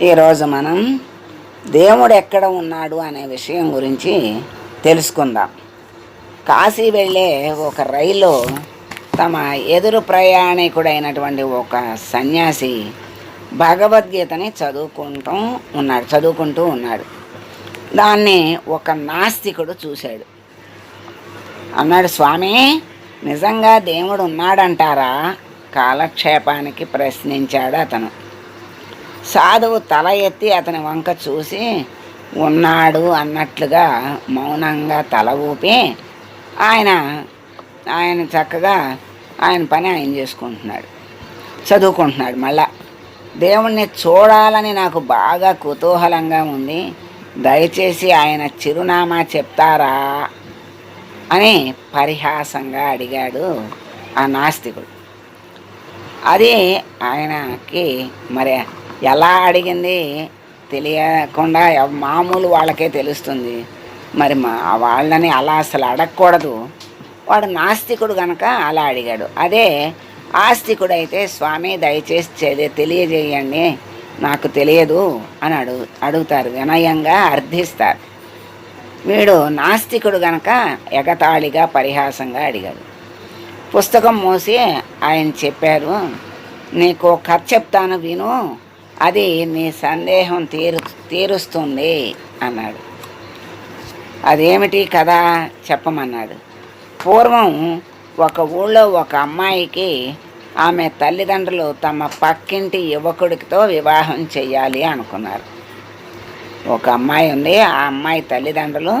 ఈరోజు మనం దేవుడు ఎక్కడ ఉన్నాడు అనే విషయం గురించి తెలుసుకుందాం. కాశీ వెళ్ళే ఒక రైలు తమ ఎదురు ప్రయాణికుడైనటువంటి ఒక సన్యాసి భగవద్గీతని చదువుకుంటూ ఉన్నాడు చదువుకుంటూ ఉన్నాడు. దాన్ని ఒక నాస్తికుడు చూశాడు. అన్నాడు స్వామి నిజంగా దేవుడు ఉన్నాడంటారా? కాలక్షేపానికి ప్రశ్నించాడు అతను. సాధువు తల ఎత్తి అతని వంక చూసి ఉన్నాడు అన్నట్లుగా మౌనంగా తల ఊపి ఆయన ఆయన చక్కగా ఆయన పని ఆయన చేసుకుంటున్నాడు. చదువుకుంటున్నాడు మళ్ళా. దేవుణ్ణి చూడాలని నాకు బాగా కుతూహలంగా ఉంది. దయచేసి ఆయన చిరునామా చెప్తారా? అని పరిహాసంగా అడిగాడు ఆ నాస్తికుడు. అది ఆయనకి మరి ఎలా అడిగింది తెలియకుండా మామూలు వాళ్ళకే తెలుస్తుంది. మరి మా వాళ్ళని అలా అసలు అడగకూడదు. వాడు నాస్తికుడు కనుక అలా అడిగాడు. అదే ఆస్తికుడు అయితే స్వామి దయచేసి తెలియజేయండి. నాకు తెలియదు అని అడుగు అడుగుతారు. వినయంగా అర్థిస్తారు. వీడు నాస్తికుడు గనక ఎగతాళిగా పరిహాసంగా అడిగాడు. పుస్తకం మూసి ఆయన చెప్పారు నీకు కథ చెప్తాను విను. అది నీ సందేహం తీరు తీరుస్తుంది అన్నాడు. అదేమిటి కదా చెప్పమన్నాడు. పూర్వం ఒక ఊళ్ళో ఒక అమ్మాయికి ఆమె తల్లిదండ్రులు తమ పక్కింటి యువకుడితో వివాహం చేయాలి అనుకున్నారు. ఒక అమ్మాయి ఉంది ఆ అమ్మాయి తల్లిదండ్రులు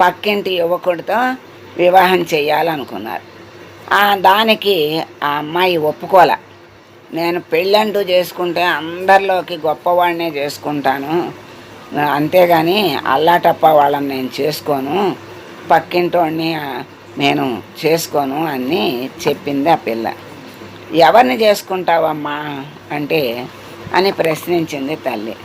పక్కింటి యువకుడితో వివాహం చేయాలనుకున్నారు దానికి ఆ అమ్మాయి ఒప్పుకోలే. నేను పెళ్ళంటూ చేసుకుంటే అందరిలోకి గొప్పవాడినే చేసుకుంటాను. అంతేగాని అల్లాటప్ప వాళ్ళని నేను చేసుకోను. పక్కింటోడిని నేను చేసుకోను అని చెప్పింది ఆ పిల్ల. ఎవరిని చేసుకుంటావమ్మా అంటే అని ప్రశ్నించింది తల్లి.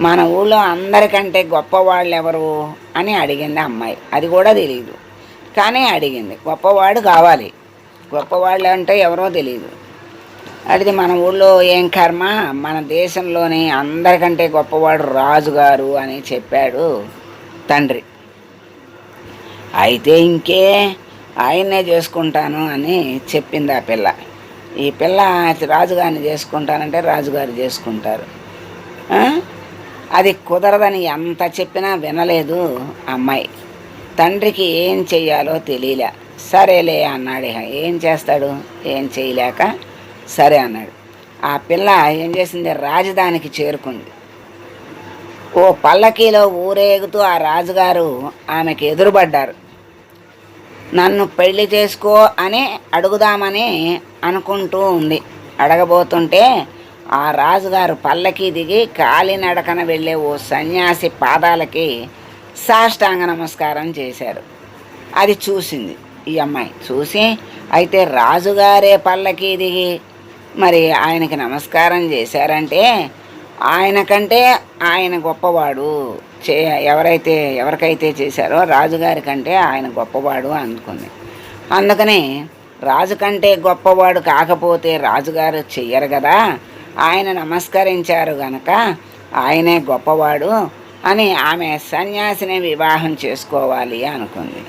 మన ఊళ్ళో అందరికంటే గొప్పవాళ్ళు ఎవరు అని అడిగింది అమ్మాయి. అది కూడా తెలియదు కానీ అడిగింది. గొప్పవాడు కావాలి. గొప్పవాళ్ళు అంటే ఎవరో తెలియదు అడిది మన ఊళ్ళో ఏం కర్మ? మన దేశంలోనే అందరికంటే గొప్పవాడు రాజుగారు అని చెప్పాడు తండ్రి. అయితే ఇంకే ఆయన్నే చేసుకుంటాను అని చెప్పింది ఆ పిల్ల. ఈ పిల్ల రాజుగారిని చేసుకుంటానంటే రాజుగారు చేసుకుంటారు. అది కుదరదని ఎంత చెప్పినా వినలేదు అమ్మాయి. తండ్రికి ఏం చెయ్యాలో తెలియలే. సరేలే అన్నాడు ఏం చేస్తాడు? ఏం చేయలేక సరే అన్నాడు. ఆ పిల్ల ఏం చేసింది? రాజధానికి చేరుకుంది. ఓ పల్లకీలో ఊరేగుతూ ఆ రాజుగారు ఆమెకి ఎదురుపడ్డారు. నన్ను పెళ్ళి చేసుకో అని అడుగుదామని అనుకుంటూ ఉంది. అడగబోతుంటే ఆ రాజుగారు పల్లకి దిగి కాలినడకన వెళ్ళే ఓ సన్యాసి పాదాలకి సాష్టాంగ నమస్కారం చేశారు. అది చూసింది ఈ అమ్మాయి. చూసి అయితే రాజుగారే పల్లకి దిగి మరి ఆయనకి నమస్కారం చేశారంటే ఆయన కంటే ఆయన గొప్పవాడు చే ఎవరైతే ఎవరికైతే చేశారో రాజుగారి కంటే ఆయన గొప్పవాడు అనుకుంది. అందుకని రాజు కంటే గొప్పవాడు కాకపోతే రాజుగారు చెయ్యరు కదా ఆయన నమస్కరించారు గనక ఆయనే గొప్పవాడు అని ఆమె సన్యాసిని వివాహం చేసుకోవాలి అనుకుంది.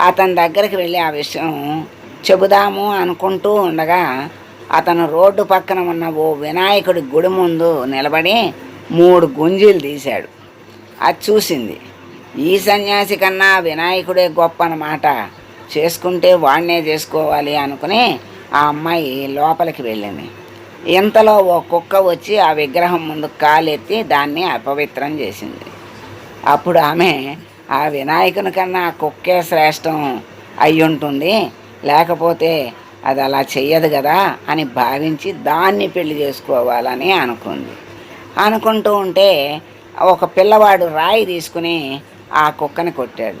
అతని దగ్గరికి వెళ్ళి ఆ విషయం చెబుదాము అనుకుంటూ ఉండగా అతను రోడ్డు పక్కన ఉన్న ఓ వినాయకుడి గుడి ముందు నిలబడి మూడు గుంజీలు తీశాడు. అది చూసింది. ఈ సన్యాసి కన్నా వినాయకుడే గొప్ప అన్నమాట చేసుకుంటే వాడినే చేసుకోవాలి అనుకుని ఆ అమ్మాయి లోపలికి వెళ్ళింది. ఇంతలో ఓ కుక్క వచ్చి ఆ విగ్రహం ముందు కాలెత్తి దాన్ని అపవిత్రం చేసింది. అప్పుడు ఆమె ఆ వినాయకుని కన్నా ఆ కుక్కే శ్రేష్టం అయ్యుంటుంది. లేకపోతే అది అలా చెయ్యదు కదా అని భావించి దాన్ని పెళ్ళి చేసుకోవాలని అనుకుంది. అనుకుంటూ ఉంటే ఒక పిల్లవాడు రాయి తీసుకుని ఆ కుక్కని కొట్టాడు.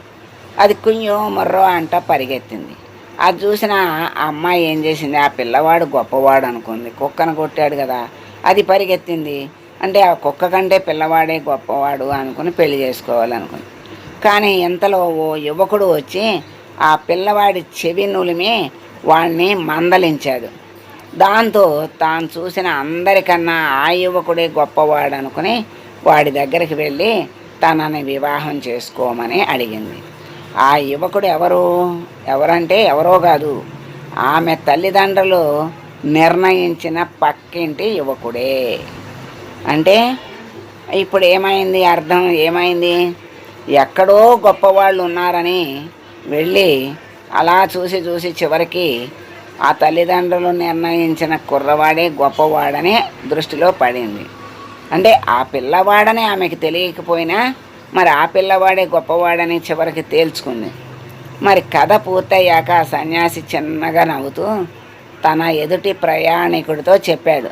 అది కుయ్యో మర్రో అంట పరిగెత్తింది. అది చూసిన ఆ అమ్మాయి ఏం చేసింది? ఆ పిల్లవాడు గొప్పవాడు అనుకుంది. కుక్కను కొట్టాడు కదా అది పరిగెత్తింది. అంటే ఆ కుక్క కంటే పిల్లవాడే గొప్పవాడు అనుకుని పెళ్ళి చేసుకోవాలనుకుంది. కానీ ఇంతలో ఓ యువకుడు వచ్చి ఆ పిల్లవాడి చెవి నులిమి వాడిని మందలించాడు. దాంతో తాను చూసిన అందరికన్నా ఆ యువకుడే గొప్పవాడు అనుకుని వాడి దగ్గరికి వెళ్ళి తనని వివాహం చేసుకోమని అడిగింది. ఆ యువకుడు ఎవరు? ఎవరంటే ఎవరో కాదు. ఆమె తల్లిదండ్రులు నిర్ణయించిన పక్కింటి యువకుడే. అంటే ఇప్పుడు ఏమైంది? అర్థం ఏమైంది? ఎక్కడో గొప్పవాళ్ళు ఉన్నారని వెళ్ళి అలా చూసి చూసి చివరికి ఆ తల్లిదండ్రులు నిర్ణయించిన కుర్రవాడే గొప్పవాడనే దృష్టిలో పడింది. అంటే ఆ పిల్లవాడని ఆమెకి తెలియకపోయినా మరి ఆ పిల్లవాడే గొప్పవాడని చివరికి తేల్చుకుంది. మరి కథ పూర్తయ్యాక ఆ సన్యాసి చిన్నగా నవ్వుతూ తన ఎదుటి ప్రయాణికుడితో చెప్పాడు.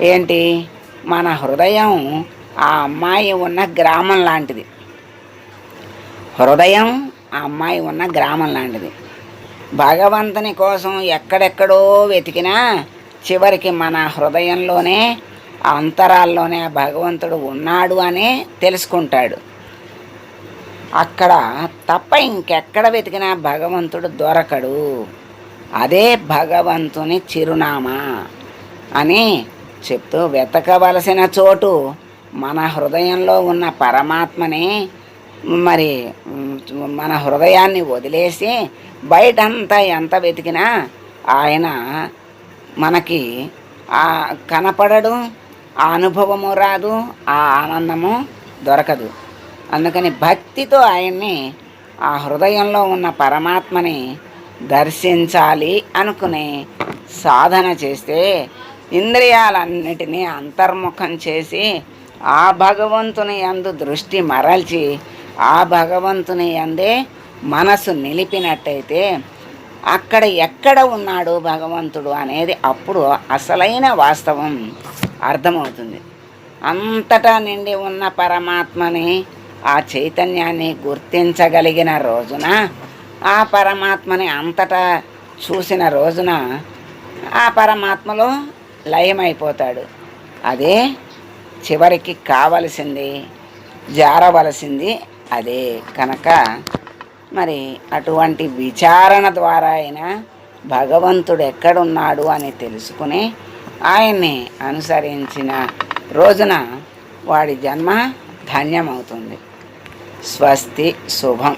ఏంటి? మన హృదయం ఆ అమ్మాయి ఉన్న గ్రామం లాంటిది. హృదయం ఆ అమ్మాయి ఉన్న గ్రామం లాంటిది. భగవంతుని కోసం ఎక్కడెక్కడో వెతికినా చివరికి మన హృదయంలోనే అంతరాల్లోనే ఆ భగవంతుడు ఉన్నాడు అని తెలుసుకుంటాడు. అక్కడ తప్ప ఇంకెక్కడ వెతికినా భగవంతుడు దొరకడు. అదే భగవంతుని చిరునామా అని చెప్తూ వెతకవలసిన చోటు మన హృదయంలో ఉన్న పరమాత్మని మరి మన హృదయాన్ని వదిలేసి బయటంతా ఎంత వెతికినా ఆయన మనకి ఆ కనపడడు ఆ అనుభవము రాదు ఆ ఆనందము దొరకదు. అందుకని భక్తితో ఆయన్ని ఆ హృదయంలో ఉన్న పరమాత్మని దర్శించాలి అనుకుని సాధన చేస్తే ఇంద్రియాలన్నిటినీ అంతర్ముఖం చేసి ఆ భగవంతుని అందు దృష్టి మరల్చి ఆ భగవంతుని అందే మనసు నిలిపినట్టయితే అక్కడ ఎక్కడ ఉన్నాడు భగవంతుడు అనేది అప్పుడు అసలైన వాస్తవం అర్థమవుతుంది. అంతటా నిండి ఉన్న పరమాత్మని ఆ చైతన్యాన్ని గుర్తించగలిగిన రోజున ఆ పరమాత్మని అంతటా చూసిన రోజున ఆ పరమాత్మలో లయమైపోతాడు. అదే చివరికి కావలసింది జారవలసింది అదే కనుక మరి అటువంటి విచారణ ద్వారా అయినా భగవంతుడు ఎక్కడున్నాడు అని తెలుసుకుని ఆయన్ని అనుసరించిన రోజున వాడి జన్మ ధన్యమవుతుంది. స్వస్తి శుభం.